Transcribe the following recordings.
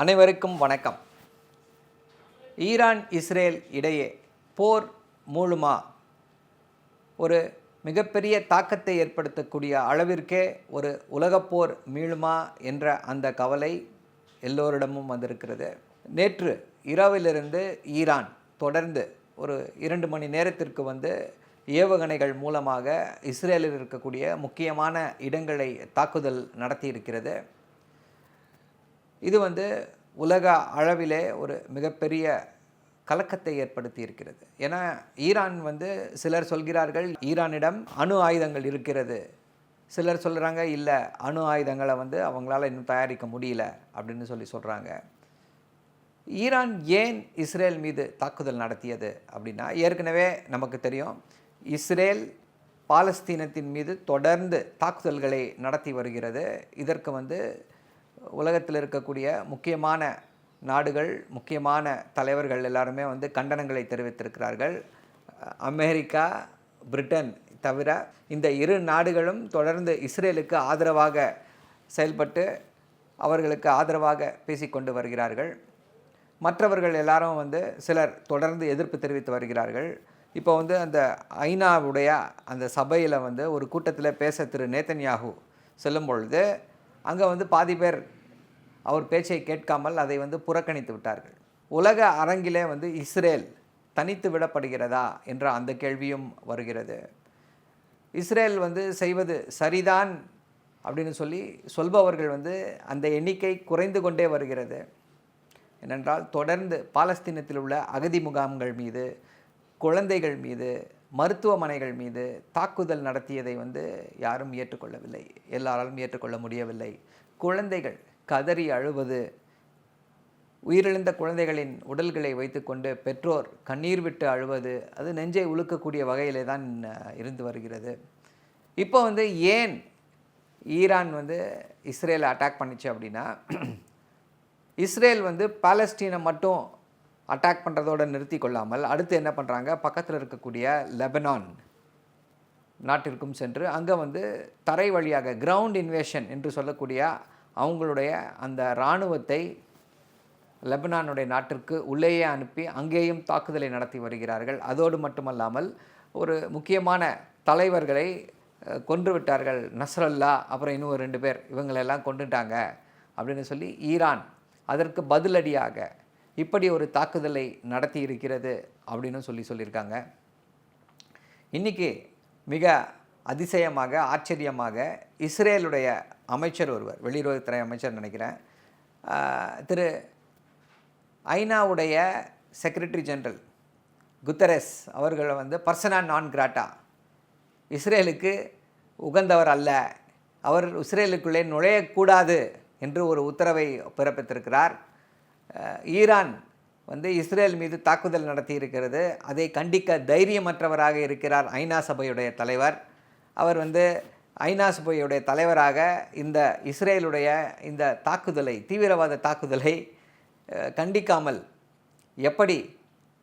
அனைவருக்கும் வணக்கம். Iran Israel இடையே போர் மூழுமா ஒரு மிகப்பெரிய தாக்கத்தை ஏற்படுத்தக்கூடிய அளவிற்கே ஒரு உலகப்போர் மீளுமா என்ற அந்த கவலை எல்லோரிடமும் வந்திருக்கிறது. நேற்று இரவிலிருந்து ஈரான் தொடர்ந்து ஒரு இரண்டு மணி நேரத்திற்கு வந்து ஏவுகணைகள் மூலமாக இஸ்ரேலில் இருக்கக்கூடிய முக்கியமான இடங்களை தாக்குதல் நடத்தியிருக்கிறது. இது வந்து உலக அளவிலே ஒரு மிகப்பெரிய கலக்கத்தை ஏற்படுத்தி இருக்கிறது ஏன்னா ஈரான் வந்து சிலர் சொல்கிறார்கள் ஈரானிடம் அணு ஆயுதங்கள் இருக்கிறது. சிலர் சொல்கிறாங்க இல்லை அணு ஆயுதங்களை வந்து அவங்களால இன்னும் தயாரிக்க முடியல அப்படின்னு சொல்லி சொல்கிறாங்க ஈரான் ஏன் இஸ்ரேல் மீது தாக்குதல் நடத்தியது அப்படின்னா ஏற்கனவே நமக்கு தெரியும் இஸ்ரேல் பாலஸ்தீனத்தின் மீது தொடர்ந்து தாக்குதல்களை நடத்தி வருகிறது. இதற்கு வந்து உலகத்தில் இருக்கக்கூடிய முக்கியமான நாடுகள் முக்கியமான தலைவர்கள் எல்லாருமே வந்து கண்டனங்களை தெரிவித்திருக்கிறார்கள். அமெரிக்கா பிரிட்டன் தவிர இந்த இரு நாடுகளும் தொடர்ந்து இஸ்ரேலுக்கு ஆதரவாக செயல்பட்டு அவர்களுக்கு ஆதரவாக பேசிக்கொண்டு வருகிறார்கள். மற்றவர்கள் எல்லாரும் வந்து சிலர் தொடர்ந்து எதிர்ப்பு தெரிவித்து வருகிறார்கள். இப்போ வந்து அந்த ஐநாவுடைய அந்த சபையில் வந்து ஒரு கூட்டத்தில் பேச திரு நேத்தன்யாகு செல்லும் பொழுது அங்கே வந்து பாதி பேர் அவர் பேச்சை கேட்காமல் அதை வந்து புறக்கணித்து விட்டார்கள். உலக அரங்கிலே வந்து இஸ்ரேல் தனித்து விடப்படுகிறதா என்ற அந்த கேள்வியும் வருகிறது. இஸ்ரேல் வந்து செய்வது சரிதான் அப்படின்னு சொல்லி சொல்பவர்கள் வந்து அந்த எண்ணிக்கை குறைந்து கொண்டே வருகிறது. ஏனென்றால் தொடர்ந்து பாலஸ்தீனத்தில் உள்ள அகதி முகாம்கள் மீது குழந்தைகள் மீது மருத்துவமனைகள் மீது தாக்குதல் நடத்தியதை வந்து யாரும் ஏற்றுக்கொள்ளவில்லை. எல்லாராலும் ஏற்றுக்கொள்ள முடியவில்லை. குழந்தைகள் கதறி அழுவது. உயிரிழந்த குழந்தைகளின் உடல்களை வைத்துக்கொண்டு பெற்றோர் கண்ணீர் விட்டு அழுவது அது நெஞ்சை உழுக்கக்கூடிய வகையிலே தான் இருந்து வருகிறது. இப்போ வந்து ஏன் ஈரான் வந்து இஸ்ரேலை அட்டாக் பண்ணிச்சு அப்படின்னா இஸ்ரேல் வந்து பாலஸ்டீனை மட்டும் அட்டாக் பண்ணுறதோடு நிறுத்தி கொள்ளாமல் அடுத்து என்ன பண்ணுறாங்க பக்கத்தில் இருக்கக்கூடிய லெபனான் நாட்டிற்கும் சென்று அங்கே வந்து தரை வழியாக கிரவுண்ட் இன்வேஷன் என்று சொல்லக்கூடிய அவங்களுடைய அந்த இராணுவத்தை லெபனானுடைய நாட்டிற்கு உள்ளேயே அனுப்பி அங்கேயும் தாக்குதலை நடத்தி வருகிறார்கள். அதோடு மட்டுமல்லாமல் ஒரு முக்கியமான தலைவர்களை கொன்று விட்டார்கள் நஸ்ரல்லா அப்புறம் இன்னும் ஒரு ரெண்டு பேர் இவங்களெல்லாம் கொண்டுட்டாங்க அப்படின்னு சொல்லி ஈரான் அதற்கு பதிலடியாக இப்படி ஒரு தாக்குதலை நடத்தி இருக்கிறது அப்படின்னு சொல்லி சொல்லியிருக்காங்க. இன்றைக்கி மிக அதிசயமாக ஆச்சரியமாக இஸ்ரேலுடைய அமைச்சர் ஒருவர் வெளியுறவுத்துறை அமைச்சர் நினைக்கிறேன். திரு ஐநாவுடைய செக்ரட்டரி ஜெனரல் குத்தரஸ் அவர்களை வந்து பர்சனா நான் கிராட்டா இஸ்ரேலுக்கு உகந்தவர் அல்ல. அவர் இஸ்ரேலுக்குள்ளே நுழையக்கூடாது என்று ஒரு உத்தரவை பிறப்பித்திருக்கிறார். ஈரான் வந்து இஸ்ரேல் மீது தாக்குதல் நடத்தி இருக்கிறது அதை கண்டிக்க தைரியமற்றவராக இருக்கிறார் ஐநா சபையுடைய தலைவர். அவர் வந்து ஐநா சபையுடைய தலைவராக இந்த இஸ்ரேலுடைய இந்த தாக்குதலை தீவிரவாத தாக்குதலை கண்டிக்காமல் எப்படி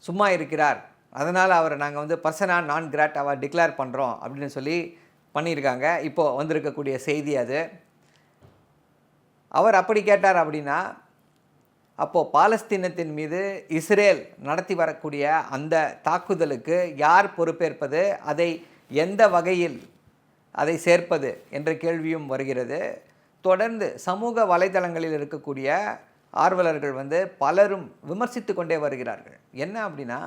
சும்மா இருக்கிறார்? அதனால் அவரை நாங்கள் வந்து பர்சனாக நான் கிராட் அவர் டிக்ளேர் பண்ணுறோம் அப்படின்னு சொல்லி பண்ணியிருக்காங்க. இப்போது வந்திருக்கக்கூடிய செய்தி அது. அவர் அப்படி கேட்டார் அப்படின்னா அப்போது பாலஸ்தீனத்தின் மீது இஸ்ரேல் நடத்தி வரக்கூடிய அந்த தாக்குதலுக்கு யார் பொறுப்பேற்பது அதை எந்த வகையில் அதை சேர்ப்பது என்ற கேள்வியும் வருகிறது. தொடர்ந்து சமூக வலைதளங்களில் இருக்கக்கூடிய ஆர்வலர்கள் வந்து பலரும் விமர்சித்து கொண்டே வருகிறார்கள். என்ன அப்படின்னா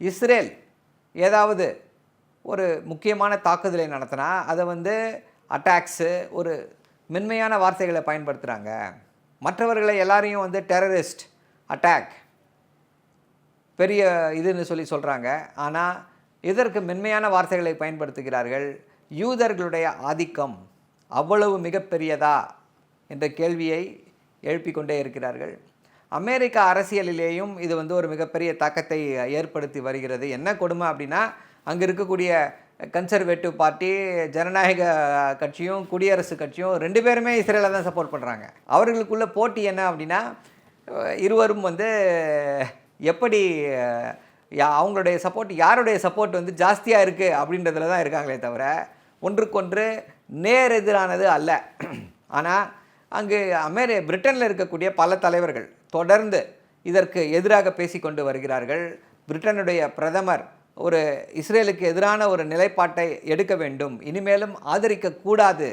இஸ்ரேல் ஏதாவது ஒரு முக்கியமான தாக்குதலை நடத்தினா அதை வந்து அட்டாக்ஸு ஒரு மென்மையான வார்த்தைகளை பயன்படுத்துகிறாங்க மற்றவர்களை எல்லாரையும் வந்து டெரரிஸ்ட் அட்டாக் பெரிய இதுன்னு சொல்லி சொல்கிறாங்க ஆனால் இதற்கு மென்மையான வார்த்தைகளை பயன்படுத்துகிறார்கள். யூதர்களுடைய ஆதிக்கம் அவ்வளவு மிகப்பெரியதா என்ற கேள்வியை எழுப்பிக்கொண்டே இருக்கிறார்கள். அமெரிக்க அரசியலிலேயும் இது வந்து ஒரு மிகப்பெரிய தாக்கத்தை ஏற்படுத்தி வருகிறது. என்ன கொடுமை அப்படின்னா அங்கே இருக்கக்கூடிய கன்சர்வேட்டிவ் பார்ட்டி ஜனநாயக கட்சியும் குடியரசு கட்சியும் ரெண்டு பேருமே இஸ்ரேலை தான் சப்போர்ட் பண்ணுறாங்க அவர்களுக்குள்ள போட்டி என்ன அப்படின்னா இருவரும் வந்து எப்படி அவங்களுடைய சப்போர்ட் யாருடைய சப்போர்ட் வந்து ஜாஸ்தியாக இருக்குது அப்படின்றதுல தான் இருக்காங்களே தவிர ஒன்றுக்கொன்று நேர் எதிரானது அல்ல. ஆனால் அங்கு அமெரி பிரிட்டனில் இருக்கக்கூடிய பல தலைவர்கள் தொடர்ந்து இதற்கு எதிராக பேசிக்கொண்டு வருகிறார்கள். பிரிட்டனுடைய பிரதமர் ஒரு இஸ்ரேலுக்கு எதிரான ஒரு நிலைப்பாட்டை எடுக்க வேண்டும். இனிமேலும் ஆதரிக்கக்கூடாது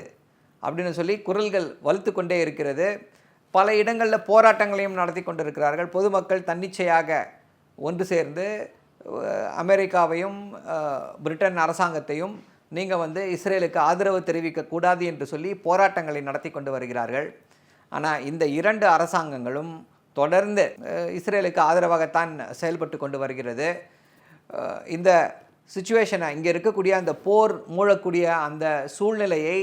அப்படின்னு சொல்லி குரல்கள் வலுத்து கொண்டே இருக்கிறது. பல இடங்களில் போராட்டங்களையும் நடத்தி கொண்டிருக்கிறார்கள். பொதுமக்கள் தன்னிச்சையாக ஒன்று சேர்ந்து அமெரிக்காவையும் பிரிட்டன் அரசாங்கத்தையும் நீங்கள் வந்து இஸ்ரேலுக்கு ஆதரவு தெரிவிக்கக்கூடாது என்று சொல்லி போராட்டங்களை நடத்தி கொண்டு வருகிறார்கள். ஆனால் இந்த இரண்டு அரசாங்கங்களும் தொடர்ந்து இஸ்ரேலுக்கு ஆதரவாகத்தான் செயல்பட்டு கொண்டு வருகிறது. இந்த சுச்சுவேஷனை இங்கே இருக்கக்கூடிய அந்த போர் மூழக்கூடிய அந்த சூழ்நிலையை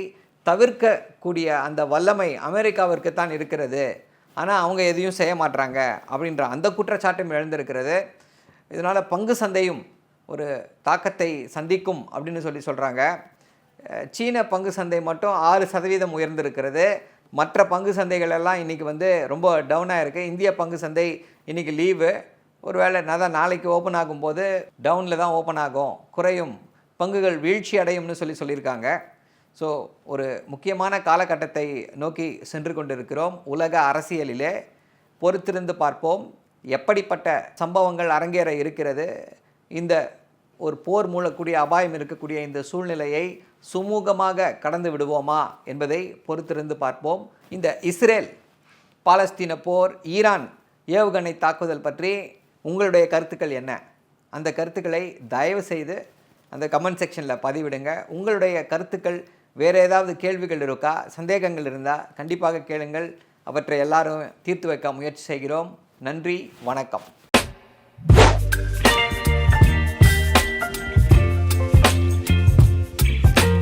தவிர்க்கக்கூடிய அந்த வல்லமை அமெரிக்காவிற்கு தான் இருக்கிறது. ஆனால் அவங்க எதையும் செய்ய மாட்றாங்க அப்படின்ற அந்த குற்றச்சாட்டும் எழுந்திருக்கிறது. இதனால் பங்கு சந்தையும் ஒரு தாக்கத்தை சந்திக்கும் அப்படின்னு சொல்லி சொல்கிறாங்க சீன பங்கு சந்தை மட்டும் ஆறு சதவீதம் உயர்ந்திருக்கிறது. மற்ற பங்கு சந்தைகள் எல்லாம் இன்றைக்கி வந்து ரொம்ப டவுனாக இருக்குது இந்திய பங்கு சந்தை இன்றைக்கி லீவு. ஒருவேளை நான் நாளைக்கு ஓப்பன் ஆகும்போது டவுனில் தான் ஓப்பன் ஆகும். குறையும். பங்குகள் வீழ்ச்சி அடையும்னு சொல்லி சொல்லியிருக்காங்க. ஸோ ஒரு முக்கியமான காலகட்டத்தை நோக்கி சென்று கொண்டிருக்கிறோம். உலக அரசியலிலே பொறுத்திருந்து பார்ப்போம். எப்படிப்பட்ட சம்பவங்கள் அரங்கேற இருக்கிறது? இந்த ஒரு போர் மூலக்கூடிய அபாயம் இருக்கக்கூடிய இந்த சூழ்நிலையை சுமூகமாக கடந்து விடுவோமா என்பதை பொறுத்திருந்து பார்ப்போம். இந்த இஸ்ரேல் பாலஸ்தீன போர் ஈரான் ஏவுகணை தாக்குதல் பற்றி உங்களுடைய கருத்துக்கள் என்ன? அந்த கருத்துக்களை தயவு செய்து அந்த கமெண்ட் செக்ஷனில் பதிவிடுங்க. உங்களுடைய கருத்துக்கள் வேறு ஏதாவது கேள்விகள் இருக்கா சந்தேகங்கள் இருந்தால் கண்டிப்பாக கேளுங்கள். அவற்றை எல்லாரும் தீர்த்து வைக்க முயற்சி செய்கிறோம். நன்றி வணக்கம்.